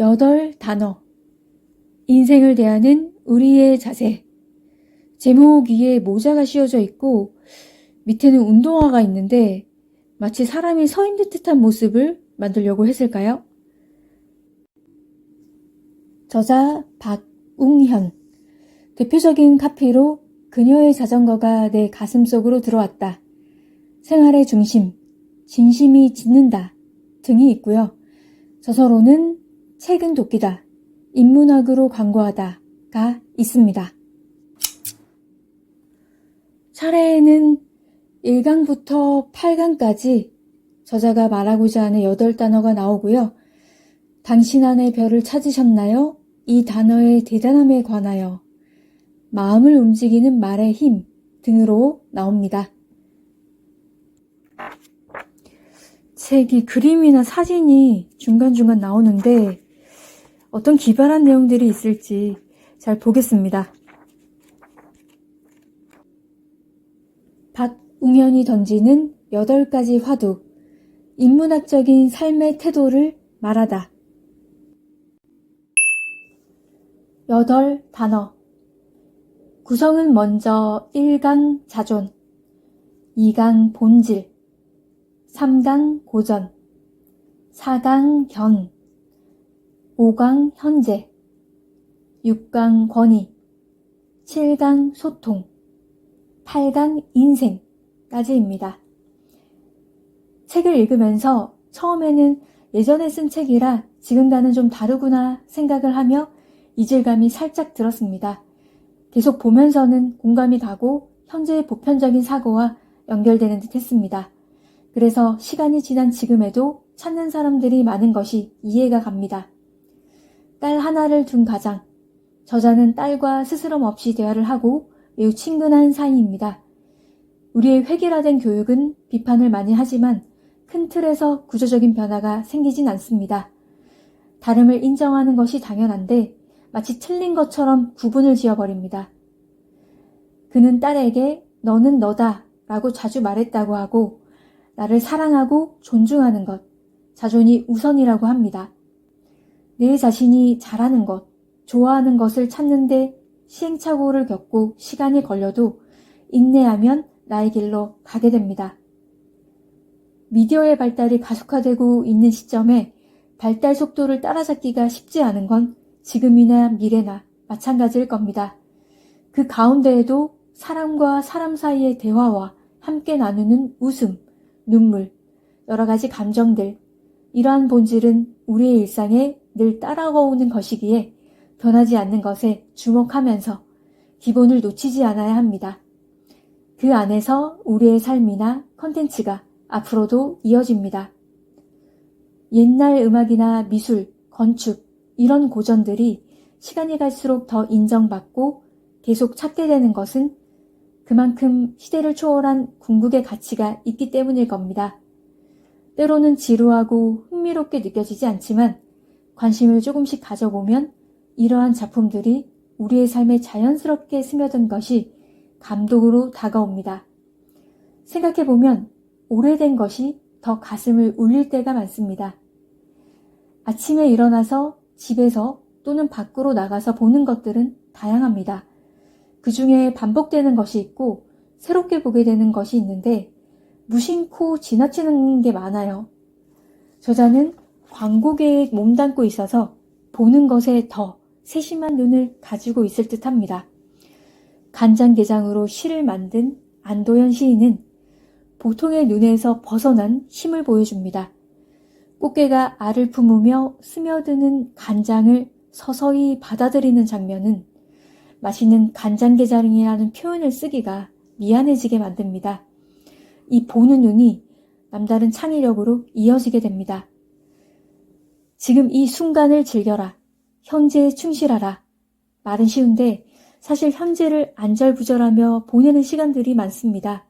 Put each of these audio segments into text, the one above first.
여덟 단어. 인생을 대하는 우리의 자세. 제목 위에 모자가 씌워져 있고 밑에는 운동화가 있는데 마치 사람이 서 있는 듯한 모습을 만들려고 했을까요? 저자 박웅현. 대표적인 카피로 그녀의 자전거가 내 가슴 속으로 들어왔다. 생활의 중심, 진심이 짓는다 등이 있고요. 저서로는 책은 도끼다, 인문학으로 광고하다가 있습니다. 차례에는 1강부터 8강까지 저자가 말하고자 하는 8단어가 나오고요. 당신 안의 별을 찾으셨나요? 이 단어의 대단함에 관하여 마음을 움직이는 말의 힘 등으로 나옵니다. 책이 그림이나 사진이 중간중간 나오는데 어떤 기발한 내용들이 있을지 잘 보겠습니다. 박웅현이 던지는 8가지 화두, 인문학적인 삶의 태도를 말하다. 8 단어. 구성은 먼저 1강 자존, 2강 본질, 3강 고전, 4강 견, 5강 현재, 6강 권위, 7강 소통, 8강 인생까지입니다. 책을 읽으면서 처음에는 예전에 쓴 책이라 지금과는 좀 다르구나 생각을 하며 이질감이 살짝 들었습니다. 계속 보면서는 공감이 가고 현재의 보편적인 사고와 연결되는 듯 했습니다. 그래서 시간이 지난 지금에도 찾는 사람들이 많은 것이 이해가 갑니다. 딸 하나를 둔 가장. 저자는 딸과 스스럼 없이 대화를 하고 매우 친근한 사이입니다. 우리의 획일화된 교육은 비판을 많이 하지만 큰 틀에서 구조적인 변화가 생기진 않습니다. 다름을 인정하는 것이 당연한데 마치 틀린 것처럼 구분을 지어버립니다. 그는 딸에게 너는 너다 라고 자주 말했다고 하고 나를 사랑하고 존중하는 것, 자존이 우선이라고 합니다. 내 자신이 잘하는 것, 좋아하는 것을 찾는데 시행착오를 겪고 시간이 걸려도 인내하면 나의 길로 가게 됩니다. 미디어의 발달이 가속화되고 있는 시점에 발달 속도를 따라잡기가 쉽지 않은 건 지금이나 미래나 마찬가지일 겁니다. 그 가운데에도 사람과 사람 사이의 대화와 함께 나누는 웃음, 눈물, 여러 가지 감정들, 이러한 본질은 우리의 일상에 늘 따라오는 것이기에 변하지 않는 것에 주목하면서 기본을 놓치지 않아야 합니다. 그 안에서 우리의 삶이나 컨텐츠가 앞으로도 이어집니다. 옛날 음악이나 미술, 건축, 이런 고전들이 시간이 갈수록 더 인정받고 계속 찾게 되는 것은 그만큼 시대를 초월한 궁극의 가치가 있기 때문일 겁니다. 때로는 지루하고 흥미롭게 느껴지지 않지만 관심을 조금씩 가져보면 이러한 작품들이 우리의 삶에 자연스럽게 스며든 것이 감독으로 다가옵니다. 생각해보면 오래된 것이 더 가슴을 울릴 때가 많습니다. 아침에 일어나서 집에서 또는 밖으로 나가서 보는 것들은 다양합니다. 그 중에 반복되는 것이 있고 새롭게 보게 되는 것이 있는데 무심코 지나치는 게 많아요. 저자는 광고계에 몸담고 있어서 보는 것에 더 세심한 눈을 가지고 있을 듯 합니다. 간장게장으로 시를 만든 안도현 시인은 보통의 눈에서 벗어난 힘을 보여줍니다. 꽃게가 알을 품으며 스며드는 간장을 서서히 받아들이는 장면은 맛있는 간장게장이라는 표현을 쓰기가 미안해지게 만듭니다. 이 보는 눈이 남다른 창의력으로 이어지게 됩니다. 지금 이 순간을 즐겨라. 현재에 충실하라. 말은 쉬운데 사실 현재를 안절부절하며 보내는 시간들이 많습니다.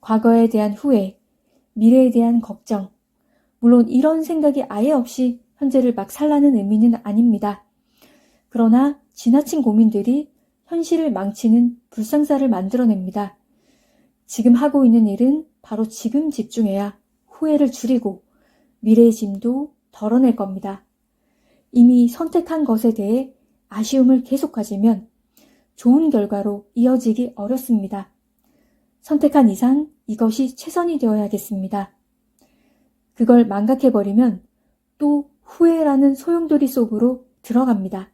과거에 대한 후회, 미래에 대한 걱정. 물론 이런 생각이 아예 없이 현재를 막 살라는 의미는 아닙니다. 그러나 지나친 고민들이 현실을 망치는 불상사를 만들어냅니다. 지금 하고 있는 일은 바로 지금 집중해야 후회를 줄이고 미래의 짐도 덜어낼 겁니다. 이미 선택한 것에 대해 아쉬움을 계속 가지면 좋은 결과로 이어지기 어렵습니다. 선택한 이상 이것이 최선이 되어야겠습니다. 그걸 망각해버리면 또 후회라는 소용돌이 속으로 들어갑니다.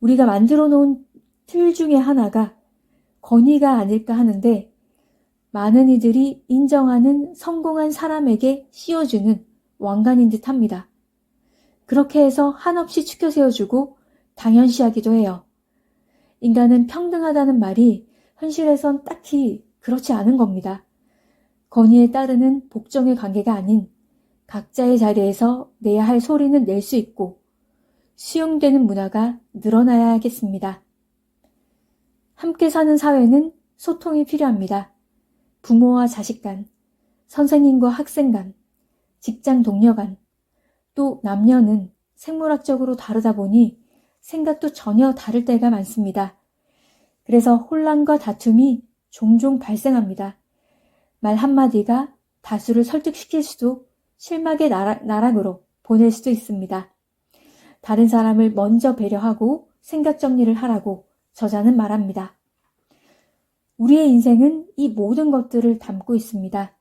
우리가 만들어 놓은 틀 중에 하나가 권위가 아닐까 하는데 많은 이들이 인정하는 성공한 사람에게 씌워주는 왕관인 듯 합니다. 그렇게 해서 한없이 추켜 세워주고 당연시하기도 해요. 인간은 평등하다는 말이 현실에선 딱히 그렇지 않은 겁니다. 권위에 따르는 복종의 관계가 아닌 각자의 자리에서 내야 할 소리는 낼 수 있고 수용되는 문화가 늘어나야겠습니다. 함께 사는 사회는 소통이 필요합니다. 부모와 자식 간, 선생님과 학생 간, 직장 동료 간, 또 남녀는 생물학적으로 다르다 보니 생각도 전혀 다를 때가 많습니다. 그래서 혼란과 다툼이 종종 발생합니다. 말 한마디가 다수를 설득시킬 수도 실막의 나락, 나락 으로 보낼 수도 있습니다. 다른 사람을 먼저 배려하고 생각 정리를 하라고 저자는 말합니다. 우리의 인생은 이 모든 것들을 담고 있습니다.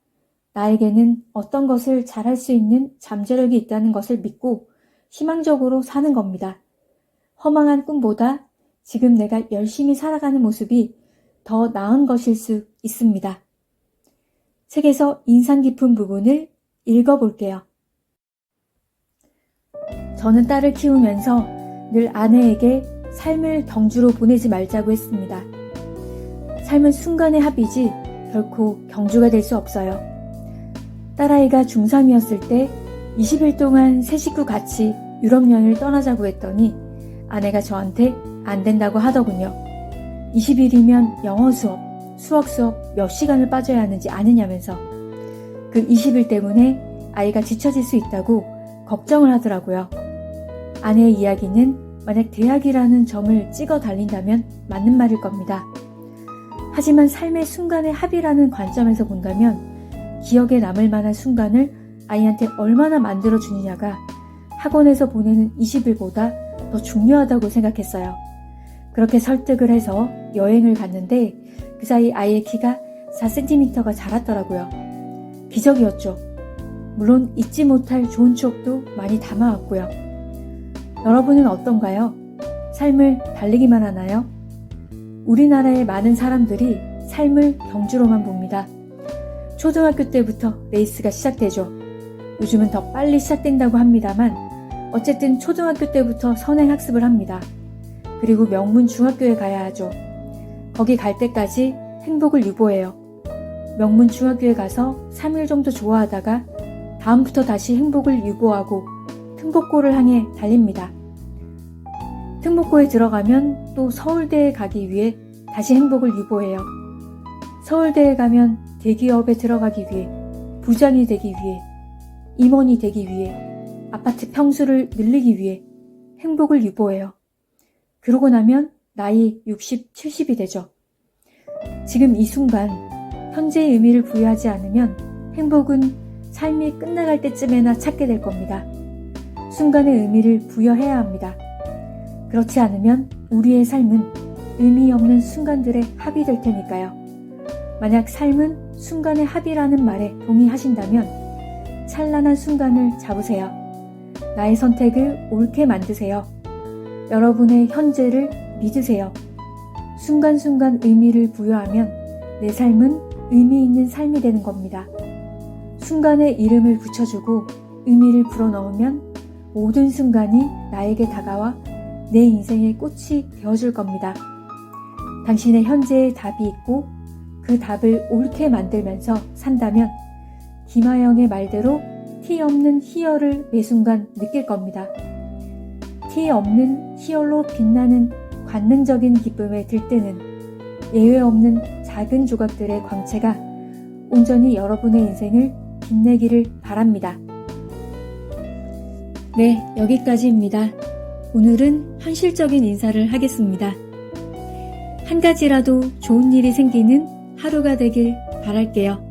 나에게는 어떤 것을 잘할 수 있는 잠재력이 있다는 것을 믿고 희망적으로 사는 겁니다. 허망한 꿈보다 지금 내가 열심히 살아가는 모습이 더 나은 것일 수 있습니다. 책에서 인상 깊은 부분을 읽어볼게요. 저는 딸을 키우면서 늘 아내에게 삶을 경주로 보내지 말자고 했습니다. 삶은 순간의 합이지 결코 경주가 될 수 없어요. 딸아이가 중3이었을 때 20일 동안 세 식구 같이 유럽 여행을 떠나자고 했더니 아내가 저한테 안 된다고 하더군요. 20일이면 영어 수업, 수학 수업 몇 시간을 빠져야 하는지 아느냐면서 그 20일 때문에 아이가 지쳐질 수 있다고 걱정을 하더라고요. 아내의 이야기는 만약 대학이라는 점을 찍어 달린다면 맞는 말일 겁니다. 하지만 삶의 순간의 합이라는 관점에서 본다면 기억에 남을 만한 순간을 아이한테 얼마나 만들어 주느냐가 학원에서 보내는 20일보다 더 중요하다고 생각했어요. 그렇게 설득을 해서 여행을 갔는데 그 사이 아이의 키가 4cm가 자랐더라고요. 기적이었죠. 물론 잊지 못할 좋은 추억도 많이 담아왔고요. 여러분은 어떤가요? 삶을 달리기만 하나요? 우리나라의 많은 사람들이 삶을 경주로만 봅니다. 초등학교 때부터 레이스가 시작되죠. 요즘은 더 빨리 시작된다고 합니다만 어쨌든 초등학교 때부터 선행학습을 합니다. 그리고 명문 중학교에 가야 하죠. 거기 갈 때까지 행복을 유보해요. 명문 중학교에 가서 3일 정도 좋아하다가 다음부터 다시 행복을 유보하고 특목고를 향해 달립니다. 특목고에 들어가면 또 서울대에 가기 위해 다시 행복을 유보해요. 서울대에 가면 대기업에 들어가기 위해 부장이 되기 위해 임원이 되기 위해 아파트 평수를 늘리기 위해 행복을 유보해요. 그러고 나면 나이 60, 70이 되죠. 지금 이 순간 현재의 의미를 부여하지 않으면 행복은 삶이 끝나갈 때쯤에나 찾게 될 겁니다. 순간의 의미를 부여해야 합니다. 그렇지 않으면 우리의 삶은 의미 없는 순간들의 합이 될 테니까요. 만약 삶은 순간의 합이라는 말에 동의하신다면 찬란한 순간을 잡으세요. 나의 선택을 옳게 만드세요. 여러분의 현재를 믿으세요. 순간순간 의미를 부여하면 내 삶은 의미 있는 삶이 되는 겁니다. 순간에 이름을 붙여주고 의미를 불어넣으면 모든 순간이 나에게 다가와 내 인생의 꽃이 되어줄 겁니다. 당신의 현재에 답이 있고 그 답을 옳게 만들면서 산다면 김하영의 말대로 티 없는 희열을 매 순간 느낄 겁니다. 티 없는 희열로 빛나는 관능적인 기쁨에 들뜨는 예외 없는 작은 조각들의 광채가 온전히 여러분의 인생을 빛내기를 바랍니다. 네, 여기까지입니다. 오늘은 현실적인 인사를 하겠습니다. 한 가지라도 좋은 일이 생기는 하루가 되길 바랄게요.